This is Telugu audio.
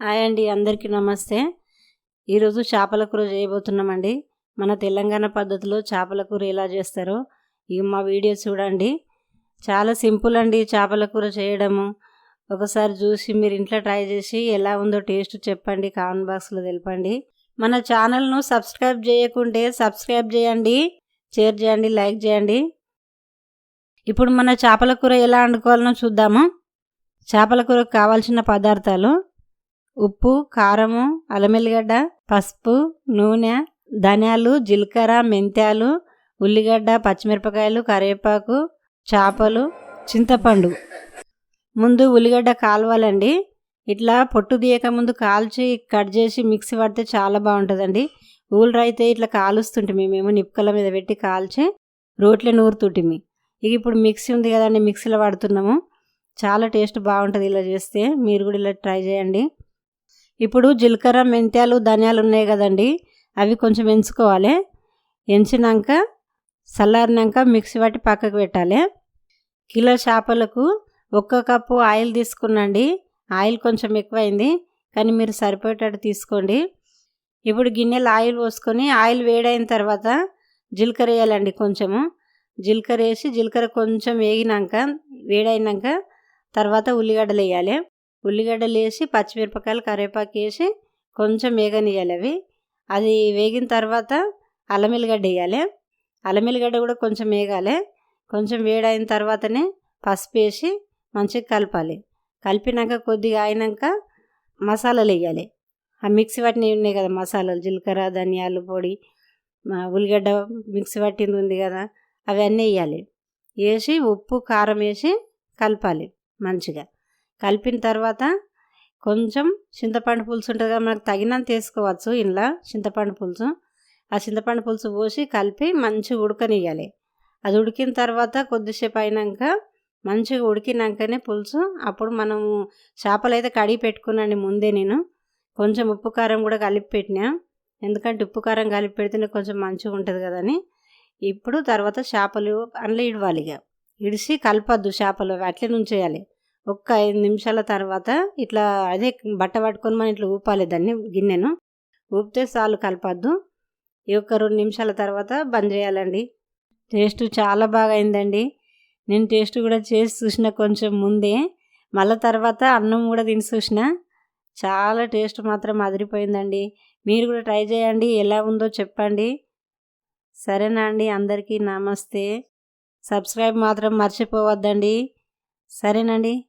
హాయ్ అండి అందరికీ నమస్తే. ఈరోజు చేపల కూర చేయబోతున్నామండి. మన తెలంగాణ పద్ధతిలో చేపల కూర ఎలా చేస్తారో ఇక మా వీడియో చూడండి. చాలా సింపుల్ అండి చేపల కూర చేయడము. ఒకసారి చూసి మీరు ఇంట్లో ట్రై చేసి ఎలా ఉందో టేస్ట్ చెప్పండి కామెంట్ బాక్స్లో తెలపండి. మన ఛానల్ను సబ్స్క్రైబ్ చేయకుంటే సబ్స్క్రైబ్ చేయండి షేర్ చేయండి లైక్ చేయండి. ఇప్పుడు మన చేపల కూర ఎలా వండుకోవాలనో చూద్దాము. చేపల కూరకు కావాల్సిన పదార్థాలు ఉప్పు కారము అలమెల్లిగడ్డ పసుపు నూనె ధనియాలు జీలకర్ర మెంతాలు ఉల్లిగడ్డ పచ్చిమిరపకాయలు కరివేపాకు చేపలు చింతపండు. ముందు ఉల్లిగడ్డ కాలవాలండి. ఇట్లా పొట్టు తీయక ముందు కాల్చి కట్ చేసి మిక్సీ పడితే చాలా బాగుంటుందండి. ఊళ్ళో అయితే ఇట్లా కాలుస్తుంటిమి. మేము నిప్పుకల మీద పెట్టి కాల్చి రోట్లే నూరుతుంటిమి. ఇక ఇప్పుడు మిక్సీ ఉంది కదండి మిక్సీలో పడుతున్నాము చాలా టేస్ట్ బాగుంటుంది ఇలా చేస్తే. మీరు కూడా ఇలా ట్రై చేయండి. ఇప్పుడు జీలకర్ర మెంతాలు ధనియాలు ఉన్నాయి కదండి. అవి కొంచెం ఎంచుకోవాలి. ఎంచినాక చల్లారినాక మిక్సీ పట్టి పక్కకు పెట్టాలి. కిలో చేపలకు ఒక్క కప్పు ఆయిల్ తీసుకున్నండి. ఆయిల్ కొంచెం ఎక్కువైంది కానీ మీరు సరిపోయేటట్టు తీసుకోండి. ఇప్పుడు గిన్నెలు ఆయిల్ పోసుకొని ఆయిల్ వేడైన తర్వాత జీలకర్ర వేయాలండి కొంచెము. జీలకర్ర వేసి జీలకర్ర కొంచెం వేగినాక వేడైనాక తర్వాత ఉల్లిగడ్డలు వేయాలి. ఉల్లిగడ్డలు వేసి పచ్చిమిరపకాయలు కరివేపాకు వేసి కొంచెం వేగనియాలి అవి. అది వేగిన తర్వాత అల్లం వేయాలి. అల్లం కూడా కొంచెం వేగాలి. కొంచెం వేడైన తర్వాతనే పసుపు వేసి మంచిగా కలపాలి. కలిపినాక కొద్దిగా అయినాక మసాలాలు వేయాలి. ఆ మిక్సీ పట్టినవి ఉన్నాయి కదా మసాలాలు జీలకర్ర ధనియాలు పొడి ఉల్లిగడ్డ మిక్సీ పట్టింది ఉంది కదా అవన్నీ వేయాలి. వేసి ఉప్పు కారం వేసి కలపాలి మంచిగా. కలిపిన తర్వాత కొంచెం చింతపండు పులుసు ఉంటుంది కదా మనకు తగినంత వేసుకోవచ్చు ఇంట్లో చింతపండు పులుసు. ఆ చింతపండు పులుసు పోసి కలిపి మంచిగా ఉడకనియాలి అది ఉడికిన తర్వాత కొద్దిసేపు అయినాక మంచిగా ఉడికినాకనే పులుసు. అప్పుడు మనము చేపలు అయితే కడిగి పెట్టుకున్నాను ముందే నేను. కొంచెం ఉప్పు కారం కూడా కలిపి పెట్టినా. ఎందుకంటే ఉప్పు కారం కలిపి పెడితేనే కొంచెం మంచిగా ఉంటుంది కదని ఇప్పుడు తర్వాత చేపలు అందులో ఇడవాలి ఇక. ఇడిసి కలపద్దు చేపలు అట్లే నుంచేయాలి ఒక్క ఐదు నిమిషాల తర్వాత ఇట్లా అదే బట్ట పట్టుకొని మనం ఇట్లా ఊపాలి దాన్ని గిన్నెను. ఊపితే చాలు కలపద్దు. ఈ ఒక్క రెండు నిమిషాల తర్వాత బంద్ చేయాలండి. టేస్ట్ చాలా బాగా అయిందండి. నేను టేస్ట్ కూడా చేసి చూసిన కొంచెం ముందే. మళ్ళీ తర్వాత అన్నం కూడా తిని చూసిన. చాలా టేస్ట్ మాత్రం అదిరిపోయిందండి. మీరు కూడా ట్రై చేయండి. ఎలా ఉందో చెప్పండి. సరేనా అండి. అందరికీ నమస్తే. సబ్స్క్రైబ్ మాత్రం మర్చిపోవద్దండి. సరేనండి.